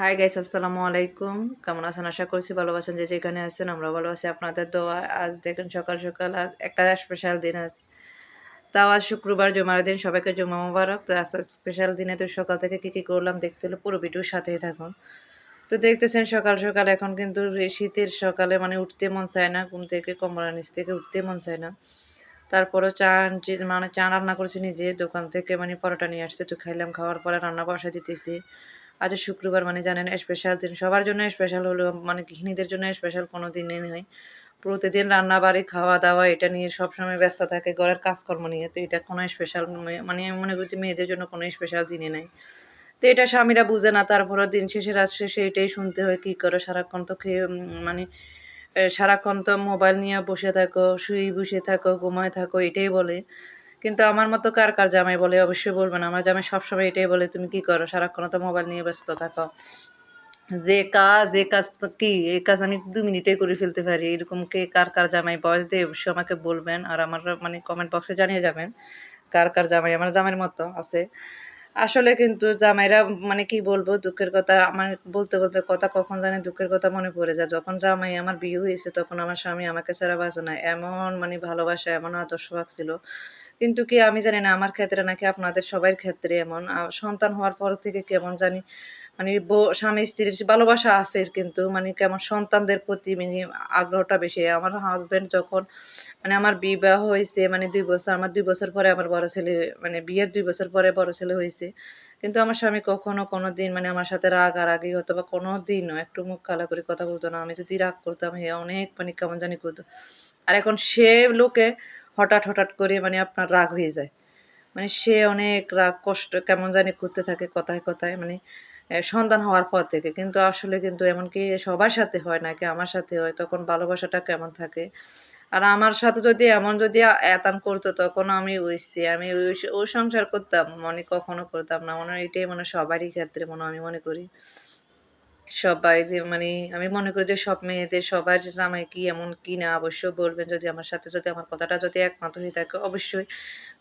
Hi guys আসসালামু আলাইকুম। কেমন আছেন? আশা করছি ভালো আছেন। যে যেখানে আছেন আমরা ভালো আছি। আপনাদের দোয়া, আজ দেখেন সকাল সকাল, আজ একটা স্পেশাল দিন আছে তাও আজ শুক্রবার, জুমার দিন। সবাইকে জুমা মুবারক। তো আজ স্পেশাল দিনে তো সকাল থেকে কী কী করলাম দেখতে হলে পুরো ভিডিওর সাথেই থাকুন। তো দেখতেছেন সকাল সকাল, এখন কিন্তু শীতের সকালে মানে উঠতে মন চায় না। ঘুম থেকে কমলার নিচ থেকে উঠতে মন চায় না। তারপরও চা মানে চা রান্না করেছি নিজে। দোকান থেকে মানে পরোটা নিয়ে আসছে, তো খাইলাম। খাওয়ার পরে রান্না বসা দিতেছি। আজ শুক্রবার মানে জানেন স্পেশাল দিন। সবার জন্য স্পেশাল হলো মানে গৃহিণীদের জন্য স্পেশাল কোনো দিনই নয়। প্রতিদিন রান্না, বাড়ি, খাওয়া দাওয়া এটা নিয়ে সবসময় ব্যস্ত থাকে, ঘরের কাজকর্ম নিয়ে। তো এটা কোনো স্পেশাল মানে আমি মনে করি মেয়েদের জন্য কোনো স্পেশাল দিনে নাই। তো এটা স্বামীরা বুঝে না তারপরে দিন শেষে, রাত শেষে এটাই শুনতে হয়, কী করো? সারাক্ষণ তো খেয়ে মানে সারাক্ষণ তো মোবাইল নিয়ে বসে থাকো, শুয়ে বসে থাকো, ঘুমায় থাকো, এটাই বলে। কিন্তু আমার মতো কার কার জামাই বলে? অবশ্যই বলবেন। আমার জামাই সবসময় এটাই বলে, তুমি কি করো? সারাক্ষণ তো মোবাইল নিয়ে ব্যস্ত থাকো। যে কাজ যে কাজ তো কি? এই কাজ আমি দু মিনিটে করে ফেলতে পারি। এরকম কে কার কার জামাই বয়স দিয়ে অবশ্যই আমাকে বলবেন আর আমার মানে কমেন্ট বক্সে জানিয়ে যাবেন কার কার জামাই আমার জামাইয়ের মতো আছে। আসলে কিন্তু জামাইরা মানে কি বলব, দুঃখের কথা আমার বলতে বলতে কথা কখন জানি দুঃখের কথা মনে পড়ে যায়। যখন জামাই আমার বিয়ে হয়েছে তখন আমার স্বামী আমাকে ছাড়া বাঁচে না। এমন মানে ভালোবাসা, এমন আদর্শ ছিল কিন্তু কি আমি জানি না, আমার ক্ষেত্রে নাকি আপনাদের সবার ক্ষেত্রে এমন। সন্তান হওয়ার পর থেকে কেমন জানি মানে স্বামী, স্ত্রীর ভালোবাসা আছে কিন্তু মানে কেমন সন্তানদের প্রতি মানে আগ্রহটা বেশি। আমার হাজব্যান্ড যখন মানে আমার বিবাহ হয়েছে মানে দুই বছর, আমার দুই বছর পরে আমার বড় ছেলে মানে বিয়ের দুই বছর পরে বড় ছেলে হয়েছে। কিন্তু আমার স্বামী কখনো কোনো দিন মানে আমার সাথে রাগ আর আগেই হতো বা কোনো দিনও একটু মুখ কালা করে কথা বলতো না। আমি যদি রাগ করতাম, হে, অনেক মানে কেমন জানি করতো। আর এখন সে লোকে হঠাৎ হঠাৎ করে মানে আপনার রাগ হয়ে যায়। মানে সে অনেক রাগ, কষ্ট, কেমন জানি করতে থাকে কথায় কথায় মানে সন্তান হওয়ার পর থেকে। কিন্তু আসলে কিন্তু এমনকি সবার সাথে হয় নাকি আমার সাথে হয়, তখন ভালোবাসাটা কেমন থাকে? আর আমার সাথে যদি এমন যদি এতান করতো, তখন আমি ওইসি, আমি ওই সংসার করতাম, মনে কখনো করতাম না। মনে হয় এটাই মানে সবারই ক্ষেত্রে মনে আমি মনে করি। সবাই মানে আমি মনে করি যে সব মেয়েদের সবার জামাই কি এমন কি না অবশ্যই বলবেন যদি আমার সাথে, যদি আমার কথাটা যদি একমাত্র হয়ে থাকে, অবশ্যই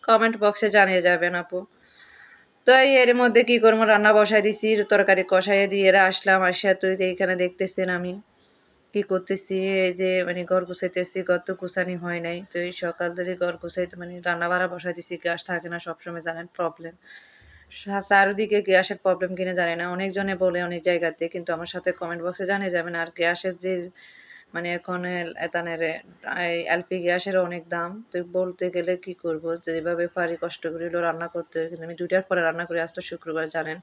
কমেন্ট বক্সে জানিয়ে যাবেন আপু। তো এর মধ্যে কি করব? রান্না বসাই দিছি, তরকারি কষাইয়ে দিয়ে এরা আসলাম, আসিয়া তো এইখানে দেখতেছেন আমি কি করতেছি, এই যে মানে ঘর গুছাইতেছি ঘর তো গুছানি হয় নাই, তো এই সকাল ধরে ঘর গুছাইতে মানে রান্না বাড়া বসাই দিছি গ্যাস থাকে না সবসময় জানেন প্রবলেম চারিদিকে গ্যাসের প্রবলেম কিনে জানি না। অনেকজনে বলে অনেক জায়গাতে, কিন্তু আমার সাথে কমেন্ট বক্সে জানিয়ে যাবেন আর গ্যাসের যে মানে এখন এতানের এলপি গ্যাসের অনেক দাম। তো বলতে গেলে কি করব? যেভাবে পারি কষ্ট করে হলেও রান্না করতে হয়, কিন্তু আমি দুইটার পরে রান্না করি। আজ তো শুক্রবার, জানেন?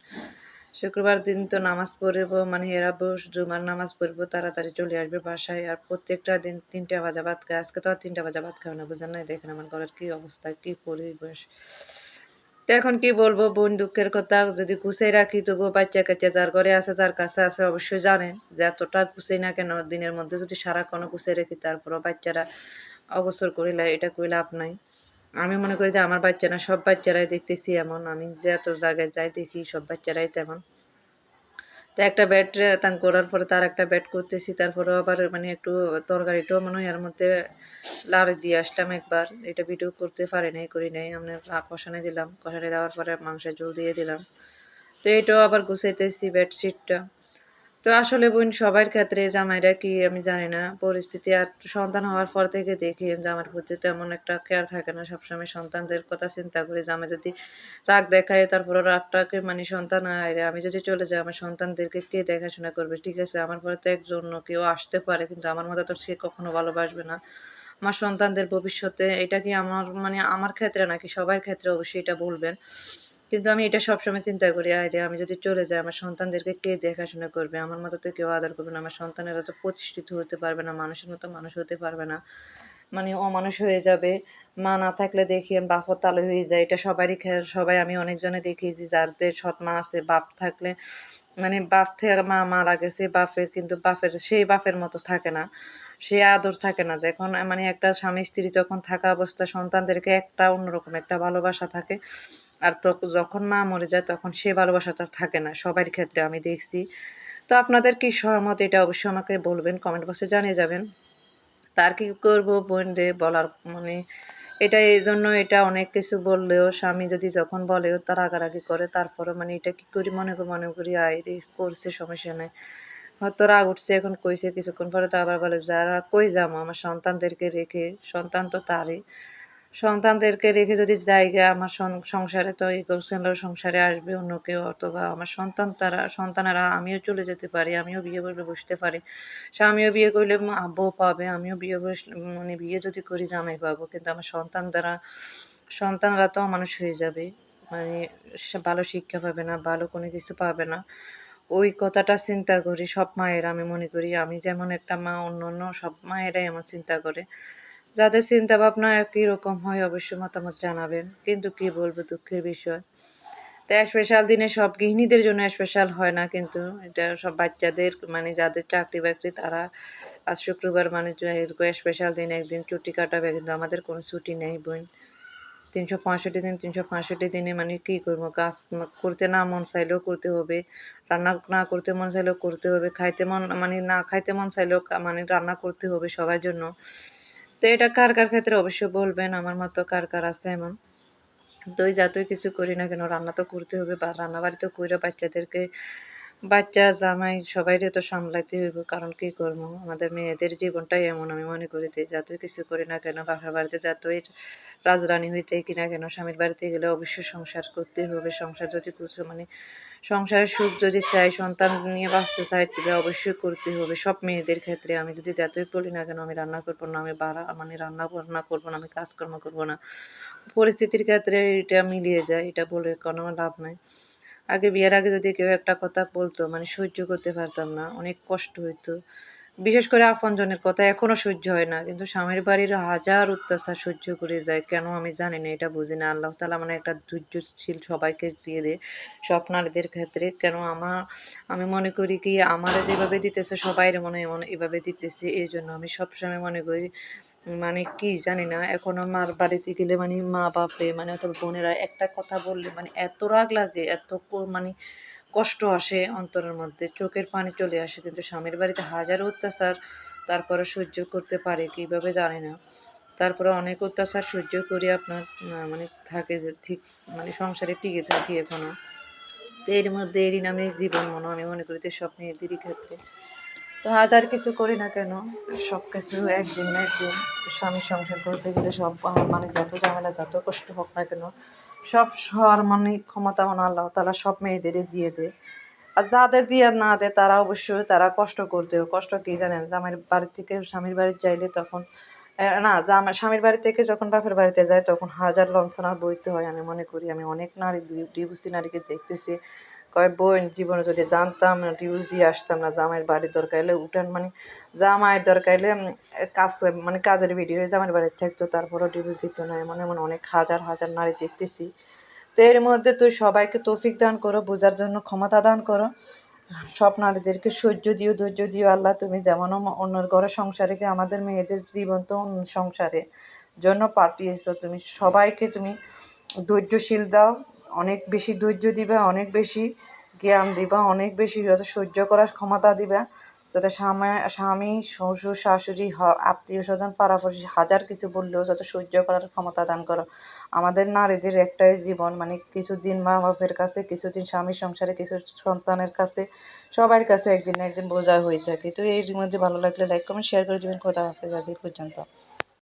শুক্রবার দিন তো নামাজ পড়ব মানে এরাবো জুমার নামাজ পড়ব, তাড়াতাড়ি চলে আসবে বাসায়। আর প্রত্যেকটা দিন তিনটা বাজা ভাত খায় আজকে তো আর তিনটা বাজা ভাত খাবে না, বুঝেন না দেখেন আমার ঘরের কী অবস্থা, কী পরিবেশ। তো এখন কি বলব বোন দুঃখের কথা যদি গুছিয়ে রাখি, তবুও বাচ্চা কাচ্চা যার ঘরে আছে, যার কাছে আছে, অবশ্যই জানেন যে এতটা গুছাই না কেন, দিনের মধ্যে যদি সারাক্ষণ গুছিয়ে রাখি, তারপরও বাচ্চারা অবসর করিলে এটা কই লাভ নাই। আমি মনে করি যে আমার বাচ্চারা, সব বাচ্চারাই দেখতেছি এমন। আমি যে এত জায়গায় যাই দেখি, সব বাচ্চারাই তেমন। তো একটা ব্যাট তাং করার পরে তার একটা ব্যাট করতেছি। তারপরে আবার মানে একটু তরকারিটাও মনে হয় এর মধ্যে লাড় দিয়ে আসলাম একবার। এটা ভিডিও করতে পারি নাই, করি নাই। আমরা কষানে দিলাম। কষানে দেওয়ার পরে মাংসের ঝোল দিয়ে দিলাম। তো এটাও আবার গুছাইতেছি বেডশিটটা তো আসলে বোন, সবার ক্ষেত্রে জামাইরা কি আমি জানি না, পরিস্থিতি আর সন্তান হওয়ার পর থেকে দেখি জামার প্রতি তেমন একটা কেয়ার থাকে না। সবসময় সন্তানদের কথা চিন্তা করি, জামাই যদি রাগ দেখায় তারপরে রাগটাকে মানে সন্তান, আয় আমি যদি চলে যাই, আমার সন্তানদেরকে কে দেখাশোনা করবে? ঠিক আছে, আমার পরে তো একজন কেউ আসতে পারে, কিন্তু আমার মতো তো সে কখনো ভালোবাসবে না। আমার সন্তানদের ভবিষ্যতে এটা কি আমার মানে আমার ক্ষেত্রে নাকি সবার ক্ষেত্রে অবশ্যই এটা বলবেন। কিন্তু আমি এটা সবসময় চিন্তা করি আরে আমি যদি চলে যাই, আমার সন্তানদেরকে কে দেখাশোনা করবে? আমার মতো তো কেউ আদর করবে না। আমার সন্তানেরা তো প্রতিষ্ঠিত হতে পারবে না, মানুষের মতো মানুষ হতে পারবে না। মানে অমানুষ হয়ে যাবে। মা না থাকলে দেখি বাপও তালে হয়ে যায়। এটা সবারই খে- সবাই আমি অনেকজনে দেখেছি যাদের সৎ মা আছে, বাপ থাকলে মানে বাপ থেকে মা মারা গেছে, বাপের কিন্তু বাপের, সেই বাপের মতো থাকে না। সে আদর থাকে না। যখন মানে একটা স্বামী স্ত্রী যখন থাকা অবস্থা সন্তানদেরকে একটা অন্যরকম, একটা ভালোবাসা থাকে, আর তো যখন মা মরে যায় তখন সে ভালোবাসাটা থাকে না, সবার ক্ষেত্রে আমি দেখছি। তো আপনাদের কি সহমত? এটা অবশ্যই আমাকে বলবেন কমেন্ট বক্সে জানিয়ে যাবেন। তার কি করব বোন রে বলার মানে এটা এই জন্য এটা অনেক কিছু বললেও, স্বামী যদি যখন বলেও তার আগারাগি করে তারপরে মানে এটা কি করি মনে করি মনে করি, আয় রে, করছে সমস্যা নেই। হয়তো রাগ উঠছে এখন, কইছে কিছুক্ষণ পরে তো আবার বলে, যারা কই যাব আমার সন্তানদেরকে রেখে, সন্তান তো তারই। সন্তানদেরকে রেখে যদি জায়গা আমার সংসারে তো এই কৌশলের সংসারে আসবে অন্য কেউ, অথবা আমার সন্তান তারা, সন্তানেরা, আমিও চলে যেতে পারি, আমিও বিয়ে করে বসতে পারি। স্বামীও বিয়ে করলে বউ পাবে, আমিও বিয়ে বস মানে বিয়ে যদি করি, জামাই পাবো। কিন্তু আমার সন্তান দ্বারা, সন্তানরা তো মানুষ হয়ে যাবে। মানে ভালো শিক্ষা পাবে না, ভালো কোনো কিছু পাবে না। ওই কথাটা চিন্তা করি, সব মায়ের আমি মনে করি, আমি যেমন একটা মা, অন্য অন্য সব মায়েরাই আমার চিন্তা করে। যাদের চিন্তা ভাবনা একই রকম হয়, অবশ্যই মতামত জানাবেন, কিন্তু কি বলব দুঃখের বিষয়। তো স্পেশাল দিনে সব গৃহিণীদের জন্য স্পেশাল হয় না, কিন্তু এটা সব বাচ্চাদের মানে যাদের চাকরি বাকরি, তারা আজ শুক্রবার মানে স্পেশাল দিন একদিন ছুটি কাটাবে, কিন্তু আমাদের কোনো ছুটি নেই বোন। তিনশো পঁয়ষট্টি দিন, তিনশো পঁয়ষট্টি দিনে মানে কী করব? কাজ করতে না মন চাইলেও করতে হবে, রান্না না করতে মন চাইলেও করতে হবে, খাইতে মন মানে না খাইতে মন চাইলেও মানে রান্না করতে হবে সবার জন্য। তো এটা কার কার ক্ষেত্রে অবশ্যই বলবেন, আমার মতো কার কার আছে এমন? দই যতই কিছু করি না কেন, রান্না তো করতে হবে, বা রান্না বাড়িতে কইরা বাচ্চাদেরকে বাচ্চা, জামাই, সবাইরে তো সামলাইতে হইব, কারণ কি করব আমাদের মেয়েদের জীবনটাই এমন, আমি মনে করি যে যতই কিছু করি না কেন বাসার বাড়িতে যতই রাজরানী হইতে কি না কেন, স্বামীর বাড়িতে গেলে অবশ্যই সংসার করতে হবে, সংসার যদি কিছু মানে সংসারের সুখ যদি চাই, সন্তান নিয়ে বাঁচতে চাই, তাহলে অবশ্যই করতে হবে। সব মেয়েদের ক্ষেত্রে আমি যদি যতই বলি না কেন, আমি রান্না করব না, আমি বাড়া মানে রান্না বান্না করব না, আমি কাজকর্ম করব না। পরিস্থিতির ক্ষেত্রে এটা মিলিয়ে যায়, এটা বলে কোনো লাভ নাই। আগে বিয়ের আগে যদি কেউ একটা কথা বলতো মানে সহ্য করতে পারতাম না, অনেক কষ্ট হইতো। বিশেষ করে আপনজনের কথা এখনও সহ্য হয় না, কিন্তু স্বামীর বাড়ির হাজার অত্যাচার সহ্য করে যায়। কেন আমি জানি না, এটা বুঝি না। আল্লাহ তালা মানে একটা ধৈর্যশীল সবাইকে দিয়ে দেয় সব নারীদের ক্ষেত্রে। কেন আমার, আমি মনে করি কি, আমার যেভাবে দিতেছে সবাই মনে এমন এভাবে দিতেছে। এই জন্য আমি সবসময় মনে করি মানে কি জানি না, এখনও মার বাড়িতে গেলে মানে মা বাপে মানে অত বোনেরা একটা কথা বললে মানে এত রাগ লাগে, এত মানে কষ্ট আসে অন্তরের মধ্যে, চোখের পানি চলে আসে, কিন্তু স্বামীর বাড়িতে হাজার অত্যাচার তারপরে সহ্য করতে পারে কীভাবে জানি না। তারপরে অনেক অত্যাচার সহ্য করে আপনার মানে থাকে যে ঠিক মানে সংসারে টিকে থাকি এখনও। তো এর মধ্যে এরই নামে জীবন মনে আমি মনে করি যে সব মেয়েদেরই ক্ষেত্রে। তো হাজার কিছু করি না কেন? সব কিছু একদিন না একদিন। স্বামী সংসার করতে গেলে সব মানে যত ঝামেলা, যত কষ্ট হোক না কেন, সব সর মানে ক্ষমতা মনে আল্লাহ তালা সব মেয়েদেরই দিয়ে দেয় আর যাদের দিয়ে না দেয় তারা অবশ্যই তারা কষ্ট করতেও কষ্ট কি জানেন? জামাইয়ের বাড়ি থেকে স্বামীর বাড়ি যাইলে তখন না জামাই স্বামীর বাড়ি থেকে যখন বাপের বাড়িতে যায় তখন হাজার লঞ্চনা বইতে হয়। আমি মনে করি, আমি অনেক নারী ডিভোর্সি নারীকে দেখতেছি। কয় বোন, জীবনে যদি জানতাম ডিভোর্স দিয়ে আসতাম না, জামাইয়ের বাড়ির দরকার এলে উঠান মানে জামাইয়ের দরকার এলে কাজ মানে কাজের ভিডিও জামাইয়ের বাড়িতে থাকতো, তারপরেও ডিউজ দিত না, এমন এমন অনেক হাজার হাজার নারী দেখতেছি। তো এর মধ্যে তুই সবাইকে তৌফিক দান করো, বোঝার জন্য ক্ষমতা দান করো। সব নারীদেরকে সহ্য দিও, ধৈর্য দিও, আল্লাহ, তুমি যেমন অন্যর ঘরে সংসারে আমাদের মেয়েদের জীবন তো সংসারে জন্য পাঠিয়েছো, তুমি সবাইকে তুমি ধৈর্যশীল দাও। অনেক বেশি ধৈর্য দিবা, অনেক বেশি জ্ঞান দিবা, অনেক বেশি যত সহ্য করার ক্ষমতা দিবা, যত স্বামী স্বামী, শ্বশুর, শাশুড়ি আত্মীয় স্বজন, পাড়াপড়শি হাজার কিছু বললেও যত সহ্য করার ক্ষমতা দান করো। আমাদের নারীদের একটাই জীবন মানে কিছুদিন মা বাপের কাছে, কিছুদিন স্বামীর সংসারে, কিছু সন্তানের কাছে, সবার কাছে একদিন একদিন বোঝা হয়ে থাকে। তো এর মধ্যে ভালো লাগলে লাইক কমেন্ট শেয়ার করে দেবেন। কোথা আজ পর্যন্ত।